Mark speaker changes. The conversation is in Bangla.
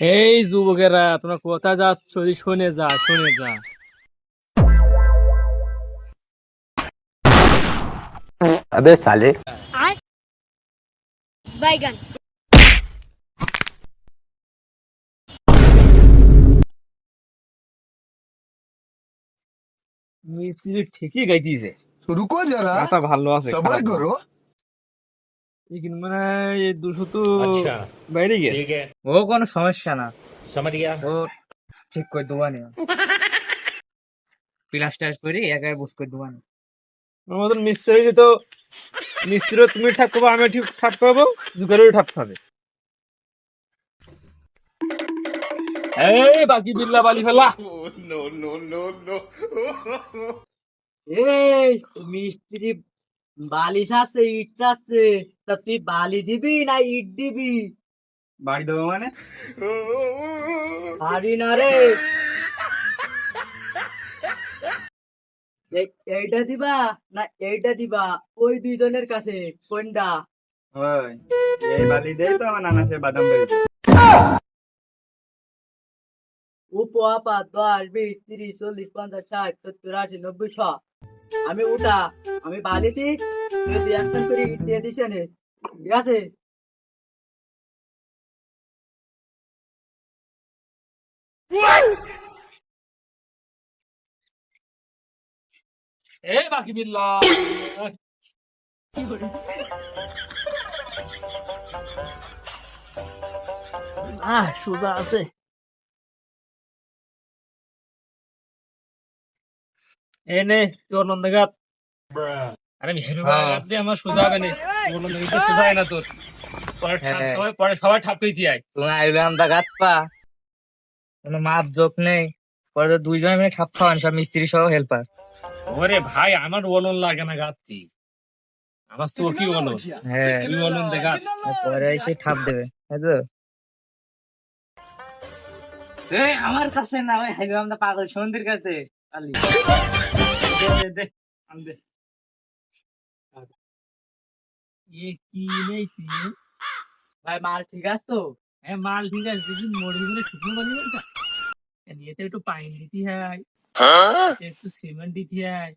Speaker 1: এই যুবকেরা তোমরা কোথায় যাচ্ছ? শুনে যা শুনে যা।
Speaker 2: আবে সালে।
Speaker 3: বাইগান।
Speaker 1: মিস্ত্রি ঠিকই গাইতিছে।
Speaker 4: রুকো
Speaker 1: যারা ভালো আছে সবার
Speaker 4: করো।
Speaker 1: लेकिन মানে এই দুশো তো
Speaker 5: अच्छा
Speaker 1: বাইরে গিয়ে
Speaker 5: ठीक है
Speaker 6: ও কোনো সমস্যা না
Speaker 5: समझ गया
Speaker 6: ও ঠিক করে দেওয়া নেই প্লাস্টার করে একাই বুঝ করে দেওয়া নেই
Speaker 1: আমাদের মিস্ত্রি তো মিস্ত্রি তুমি ঠাপ পাবো আমি ঠিক ঠাপ পাবো জুগারেও ঠাপ পাবে এই বাকি বিল্লা বালি ফেলা
Speaker 7: এই মিস্ত্রি বালি চাচ্ছে ইট চাচ্ছে তা তুই বালি দিবি না ইট দিবি?
Speaker 6: বাড়ি দেবো মানে?
Speaker 7: পারি না রে। এইটা দিবা না এইটা দিবা? ওই দুইজনের কাছে কোনটা?
Speaker 6: এই বালি দেয় তো আমার নানা সে বাদাম বেরিয়েছে
Speaker 7: উপহাপা দশ বিশ তিরিশ চল্লিশ পঞ্চাশ ষাট সত্তর আশি নব্বই শ। আমি উঠা আমি বালি দিই তুই দুই করে ইট দিয়ে দিস ঠিক আছে?
Speaker 1: এই বাকি বিল্লা। আহ সুদা আছে। এই নে তোর নন্দগাত আরে
Speaker 6: হ্যাঁ।
Speaker 1: গাত দিয়ে আমার সোজা হবে না তোর নন্দগাত সোজা না তোর পরে
Speaker 6: হ্যাঁ।
Speaker 1: সবাই পরে সবাই ঠাপকেই দিয়ে আয়
Speaker 6: তুমি আইলে আমরা গাত পা। কোনো মাপ যোগ নেই। পরে তো দুইজন মিলে ঠাপ খাওয়ান সব মিস্ত্রি সহ হেল্পার
Speaker 1: ওরে ভাই আমার বলন লাগে না গাত্তি আমার চোখই বলন
Speaker 6: হ্যাঁ
Speaker 1: তুই বলন দেখা
Speaker 6: পরে এসে ঠাপ দেবে। তাই তো। এই আমার কাছে না ওই হাইলে আমরা পাগল সন্ধির কাছে।
Speaker 1: দে দে
Speaker 7: ভাই মাল ঠিক আছে তো
Speaker 1: এ মাল ঠিক আছে যদি মরি গেলে শুকনো বানি গেছে এতে একটু পানি দিতে হয় একটু সিমেন্ট দিতে হয়